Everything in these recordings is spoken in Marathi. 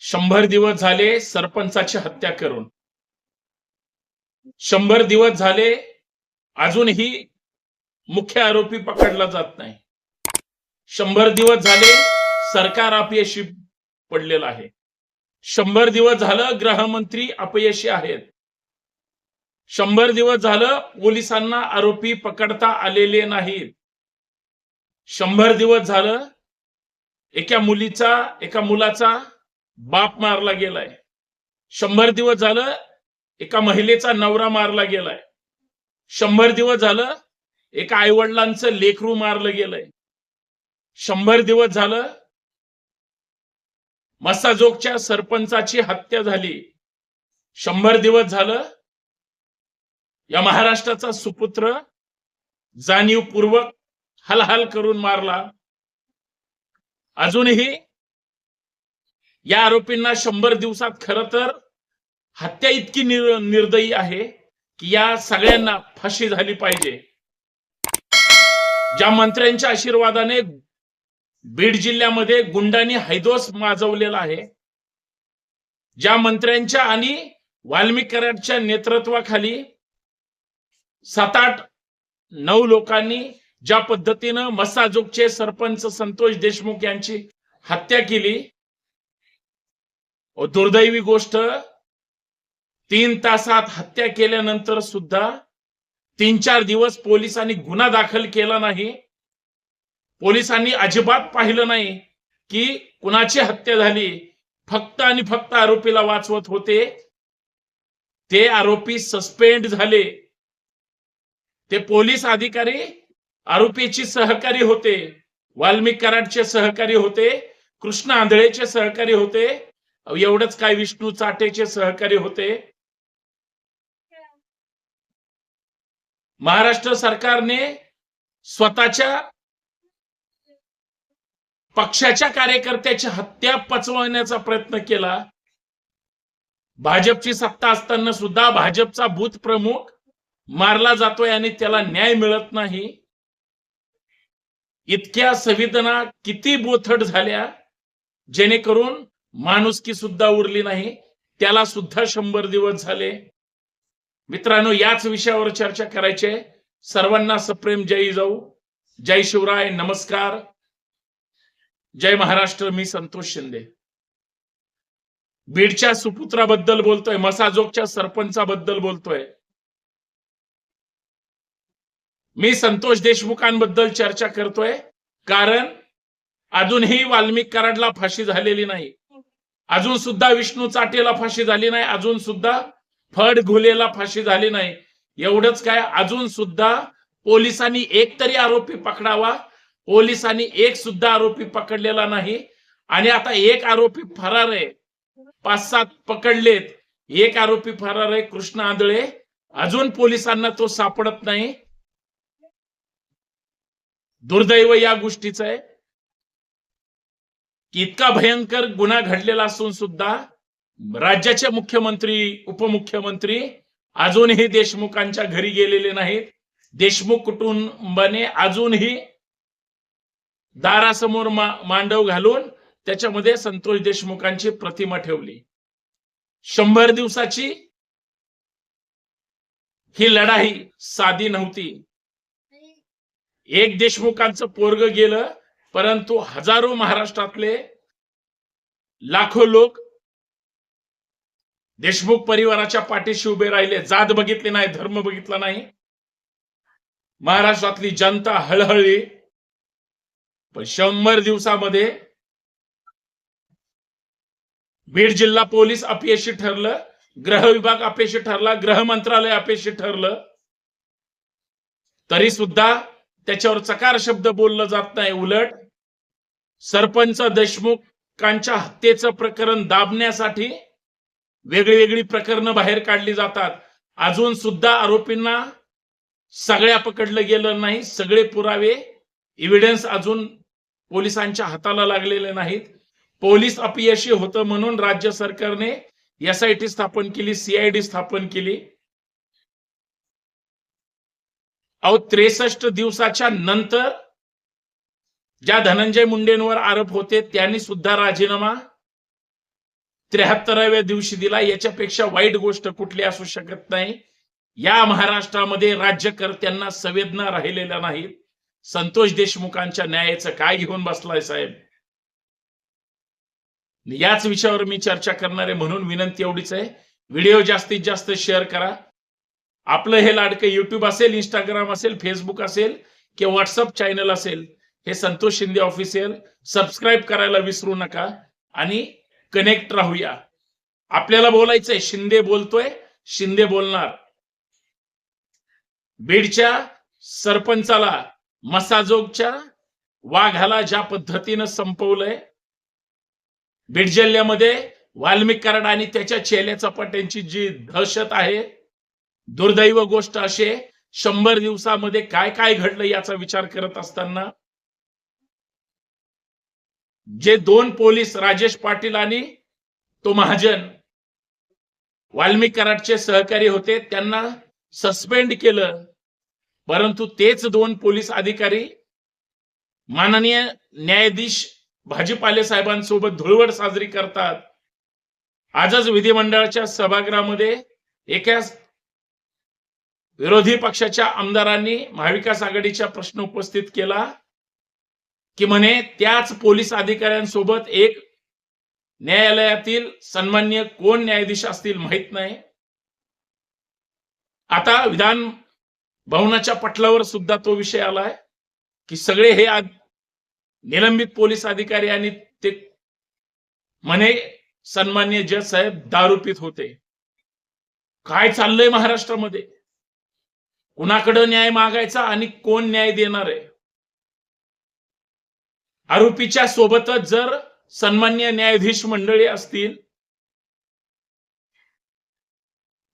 शंभर दिवस झाले सरपंचाची हत्या करून. शंभर दिवस झाले अजूनही मुख्य आरोपी पकडला जात नाही. शंभर दिवस झाले सरकार अपयशी पडलेलं आहे. शंभर दिवस झालं गृहमंत्री अपयशी आहेत. शंभर दिवस झालं पोलिसांना आरोपी पकडता आलेले नाहीत. शंभर दिवस झालं एका मुलीचा एका मुलाचा बाप मारला गेलाय. शंभर दिवस झालं एका महिलेचा नवरा मारला गेलाय. शंभर दिवस झालं एका आईवडिलांचं लेकरू मारलं गेलंय. शंभर दिवस झालं मसाजोगच्या सरपंचाची हत्या झाली. शंभर दिवस झालं या महाराष्ट्राचा सुपुत्र जाणीवपूर्वक हलहाल करून मारला. अजूनही या आरोपींना शंभर दिवसात खर तर हत्या इतकी निर निर्दयी आहे की या सगळ्यांना फाशी झाली पाहिजे. ज्या मंत्र्यांच्या आशीर्वादाने बीड जिल्ह्यामध्ये गुंडांनी हैदोस माजवलेला आहे ज्या मंत्र्यांच्या आणि वाल्मिक कराडच्या नेतृत्वाखाली सात आठ नऊ लोकांनी ज्या पद्धतीनं मसाजोगचे सरपंच संतोष देशमुख यांची हत्या केली दुर्दैवी गोष्ट तीन तासात हत्या केल्यानंतर सुद्धा तीन चार दिवस पोलिसांनी गुन्हा दाखल केला नाही. पोलिसांनी अजिबात पाहिलं नाही की कुणाची हत्या झाली. फक्त आणि फक्त आरोपीला वाचवत होते. ते आरोपी सस्पेंड झाले. ते पोलीस अधिकारी आरोपीची सहकारी होते. वाल्मिक कराडचे सहकारी होते. कृष्ण आंधळेचे सहकारी होते. एवढंच काय विष्णू चाटेचे सहकारी होते? महाराष्ट्र सरकारने स्वतःच्या पक्षाच्या कार्यकर्त्याची हत्या पचवण्याचा प्रयत्न केला. भाजपची सत्ता असताना सुद्धा भाजपचा बूथ प्रमुख मारला जातोय आणि त्याला न्याय मिळत नाही. इतक्या संवेदना किती बोथट झाल्या जेणेकरून माणुसकी सुद्धा उरली नाही. त्याला सुद्धा शंभर दिवस झाले. मित्रांनो याच विषयावर चर्चा करायचे सर्वांना सप्रेम जय जाऊ. जय शिवराय नमस्कार. जय महाराष्ट्र मी संतोष शिंदे. बीडच्या सुपुत्राबद्दल बोलतोय मसाजोगच्या सरपंचाबद्दल बोलतोय. मी संतोष देशमुखांबद्दल चर्चा करतोय कारण अजूनही वाल्मिक कराडला फाशी झालेली नाही. अजून सुद्धा विष्णू चाटेला फाशी झाली नाही अजून सुद्धा फड घुलेला फाशी झाली नाही. एवढंच काय अजून सुद्धा पोलिसांनी एक तरी आरोपी पकडावा. पोलिसांनी एक सुद्धा आरोपी पकडलेला नाही. आणि आता एक आरोपी फरार आहे. पाच सात पकडलेत. एक आरोपी फरार आहे कृष्ण आंधळे. अजून पोलिसांना तो सापडत नाही. दुर्दैव या गोष्टीचं आहे. की इतका भयंकर गुन्हा घडलेला असून सुद्धा राज्याचे मुख्यमंत्री उपमुख्यमंत्री अजूनही देशमुखांच्या घरी गेलेले नाहीत. देशमुख कुटुंबाने अजूनही दारासमोर मा- मांडव घालून त्याच्यामध्ये संतोष देशमुखांची प्रतिमा ठेवली. शंभर दिवसाची ही लढाई साधी नव्हती. एक देशमुखांचं पोरग गेलं परंतु हजारो महाराष्ट्रातले लाखो लोक देशमुख परिवाराच्या पाठीशी उभे राहिले जात बघितली नाही धर्म बघितला नाही. महाराष्ट्रातली जनता हळहळली. पण शंभर दिवसामध्ये बीड जिल्हा पोलीस अपयशी ठरलं ग्रह विभाग अपयशी ठरला गृह मंत्रालय अपयशी ठरलं. तरी सुद्धा त्याच्यावर चकार शब्द बोललं जात नाही उलट सरपंच देशमुखांच्या हत्येचं प्रकरण दाबण्यासाठी वेगळी वेगळी प्रकरणं बाहेर काढली जातात. अजून सुद्धा आरोपींना सगळ्या पकडलं गेलं नाही सगळे पुरावे इव्हिडन्स अजून पोलिसांच्या हाताला लागलेले नाहीत. पोलीस अपयशी होतं म्हणून राज्य सरकारने एसआयटी स्थापन केली सीआयडी स्थापन केली. अहो त्रेसष्ट दिवसाच्या नंतर ज्या धनंजय मुंडेंवर आरोप होते त्यांनी सुद्धा राजीनामा त्र्याहत्तराव्या दिवशी दिला. याच्यापेक्षा वाईट गोष्ट कुठली असू शकत नाही. या महाराष्ट्रामध्ये राज्यकर्त्यांना संवेदना राहिलेल्या नाहीत. संतोष देशमुखांच्या न्यायाचं काय घेऊन बसलाय साहेब? याच विषयावर मी चर्चा करणार आहे म्हणून विनंती एवढीच आहे. व्हिडिओ जास्तीत जास्त शेअर करा. आपलं हे लाडकं युट्यूब असेल इंस्टाग्राम असेल फेसबुक असेल किंवा व्हॉट्सअप चॅनल असेल हे संतोष शिंदे ऑफिशियल सबस्क्राईब करायला विसरू नका आणि कनेक्ट राहूया. आपल्याला बोलायचंय शिंदे बोलतोय शिंदे बोलणार. बीडच्या सरपंचाला मसाजोगच्या वाघाला ज्या पद्धतीनं संपवलंय बीड जिल्ह्यामध्ये वाल्मिक कराड आणि त्याच्या चेल्या चपाट्यांची जी दहशत आहे दुर्दैव गोष्ट असे शंभर दिवसामध्ये काय काय घडलं याचा विचार करत असताना जे दोन पोलीस राजेश पाटील आणि तो महाजन वाल्मिक कराडचे सहकारी होते त्यांना सस्पेंड केलं. परंतु तेच दोन पोलीस अधिकारी माननीय न्यायाधीश भाजीपाले साहेबांसोबत धुळवड साजरी करतात. आजच विधिमंडळाच्या सभागृहामध्ये एका विरोधी पक्षाच्या आमदारांनी महाविकास आघाडीचा प्रश्न उपस्थित केला. की म्हणे त्याच पोलीस अधिकाऱ्यांसोबत एक न्यायालयातील सन्मान्य कोण न्यायाधीश असतील माहीत नाही. आता विधान भवनाच्या पटलावर सुद्धा तो विषय आलाय की सगळे हे निलंबित पोलीस अधिकारी आणि ते म्हणे सन्मान्य जज साहेब दारूपित होते. काय चाललंय महाराष्ट्रामध्ये? कुणाकडं न्याय मागायचा आणि कोण न्याय देणार आहे? आरोपीच्या सोबतच जर सन्मान्य न्यायाधीश मंडळी असतील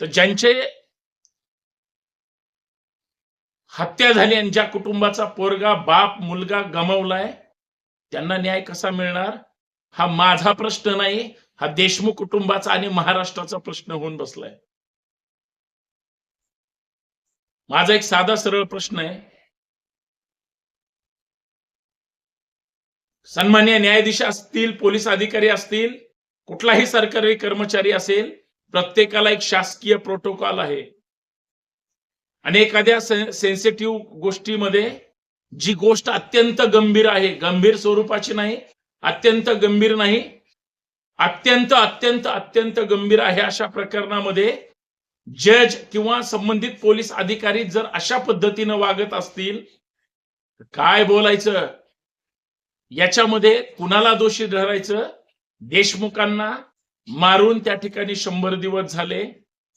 तर ज्यांचे हत्या झाली आणि ज्या कुटुंबाचा पोरगा बाप मुलगा गमावलाय त्यांना न्याय कसा मिळणार? हा माझा प्रश्न नाही हा देशमुख कुटुंबाचा आणि महाराष्ट्राचा प्रश्न होऊन बसलाय. माझा एक साधा सरळ प्रश्न आहे. सन्मान्य न्यायाधीश असतील पोलीस अधिकारी असतील कुठलाही सरकारी कर्मचारी असेल प्रत्येकाला एक शासकीय प्रोटोकॉल आहे. आणि एखाद्या सेन्सिटिव्ह गोष्टीमध्ये जी गोष्ट अत्यंत गंभीर आहे गंभीर स्वरूपाची नाही अत्यंत गंभीर नाही अत्यंत अत्यंत अत्यंत गंभीर आहे अशा प्रकरणामध्ये जज किंवा संबंधित पोलीस अधिकारी जर अशा पद्धतीनं वागत असतील काय बोलायचं? याच्यामध्ये कुणाला दोषी धरायचं? देशमुखांना मारून त्या ठिकाणी शंभर दिवस झाले.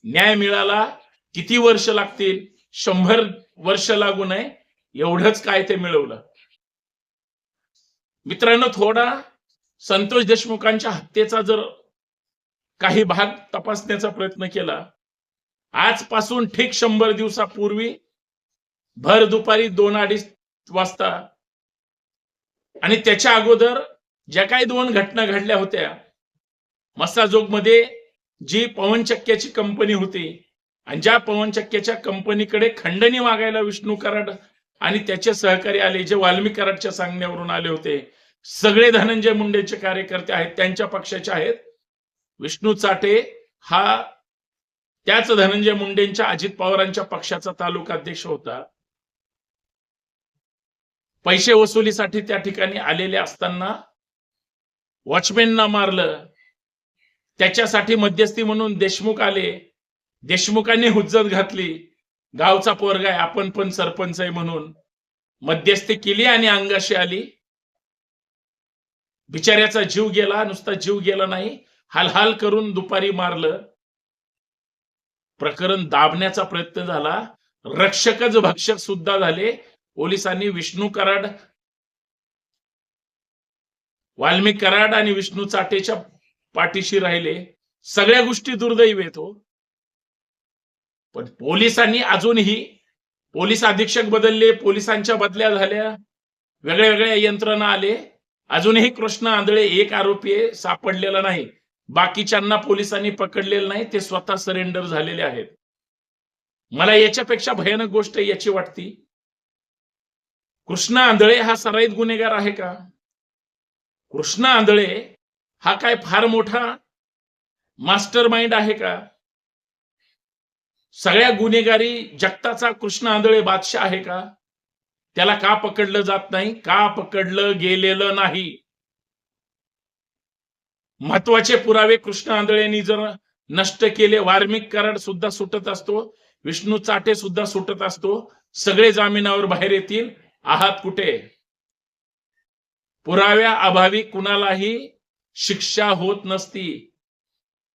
न्याय मिळाला. किती वर्ष लागतील? शंभर वर्ष लागू नये. एवढंच काय ते मिळवलं. मित्रांनो थोडा संतोष देशमुखांच्या हत्येचा जर काही भाग तपासण्याचा प्रयत्न केला आजपासून ठीक शंभर दिवसापूर्वी भर दुपारी दोन अडीच वाजता आणि त्याच्या अगोदर ज्या काही दोन घटना घडल्या होत्या मसाजोगमध्ये जी पवनचक्क्याची कंपनी होती आणि ज्या पवनचक्क्याच्या कंपनीकडे खंडणी मागायला विष्णू कराड आणि त्याचे सहकारी आले जे वाल्मी कराडच्या सांगण्यावरून आले होते. सगळे धनंजय मुंडेचे कार्यकर्ते आहेत त्यांच्या पक्षाचे आहेत. विष्णू चाटे हा त्याच धनंजय मुंडेंच्या अजित पवारांच्या पक्षाचा तालुका अध्यक्ष होता. पैसे वसुलीसाठी त्या ठिकाणी आलेले असताना वॉचमॅनना मारलं. त्याच्यासाठी मध्यस्थी म्हणून देशमुख आले. देशमुखांनी हुज्जत घातली. गावचा पोरगा आहे आपण पण सरपंच आहे म्हणून मध्यस्थी केली आणि अंगाशी आली. बिचाऱ्याचा जीव गेला नुसता जीव गेला नाही. हालहाल करून दुपारी मारलं. प्रकरण दाबण्याचा प्रयत्न झाला. रक्षकच भक्षक सुद्धा झाले. पोलिसांनी विष्णू कराड वाल्मिक कराड आणि विष्णू चाटेच्या पाठीशी राहिले. सगळ्या गोष्टी दुर्दैव येतो हो. पण पोलिसांनी अजूनही पोलीस अधीक्षक बदलले पोलिसांच्या बदल्या झाल्या वेगळ्या वेगळ्या यंत्रणा आले. अजूनही कृष्ण आंधळे एक आरोपी आहे, सापडलेला नाही. बाकीच्यांना पोलिसांनी पकडलेलं नाही ते स्वतः सरेंडर झालेले आहेत. मला याच्यापेक्षा भयानक गोष्ट याची वाटती. कृष्ण आंधळे हा सराईत गुन्हेगार आहे का? कृष्ण आंधळे हा काय फार मोठा मास्टर माइंड आहे का? सगळ्या गुन्हेगारी जगताचा कृष्ण आंधळे बादशाह आहे का? त्याला का पकडलं जात नाही? का पकडलं गेलेलं नाही? महत्त्वाचे पुरावे कृष्ण आंधळेंनी जर नष्ट केले वार्मिक कराड सुद्धा सुटत असतो विष्णू चाटे सुद्धा सुटत असतो सगळे जामिनावर बाहेर येतील आहात कुठे? पुराव्या अभावी कुणालाही शिक्षा होत नसती.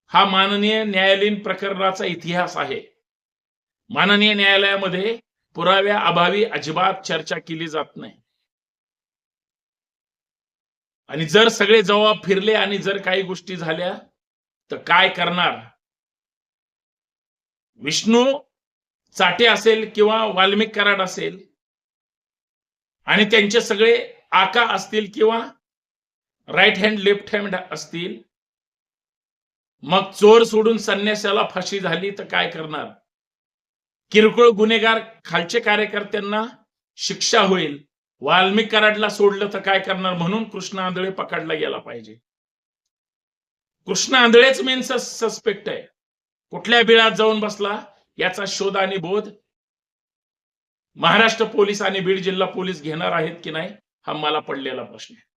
हा माननीय न्यायालयीन प्रकरणाचा इतिहास आहे. माननीय न्यायालयामध्ये पुराव्या अभावी अजिबात चर्चा केली जात नाही. आणि जर सगळे जबाब फिरले आणि जर काही गोष्टी झाल्या तर काय करणार? विष्णू चाटे असेल किंवा वाल्मिक कराड असेल आणि त्यांचे सगळे आका असतील किंवा राईट हँड लेफ्ट हँड असतील मग चोर सोडून संन्यासाला फाशी झाली तर काय करणार? किरकोळ गुन्हेगार खालचे कार्यकर्त्यांना शिक्षा होईल. वाल्मिक कराडला सोडलं तर काय करणार? म्हणून कृष्ण आंधळे पकडला गेला पाहिजे. कृष्ण आंधळेच मेन सस्पेक्ट आहे. कुठल्या बिळात जाऊन बसला? याचा शोध आणि बोध महाराष्ट्र पोलीस आणि बीड जिल्हा पोलीस घेणार आहेत की नाही हा मला पडलेला प्रश्न आहे.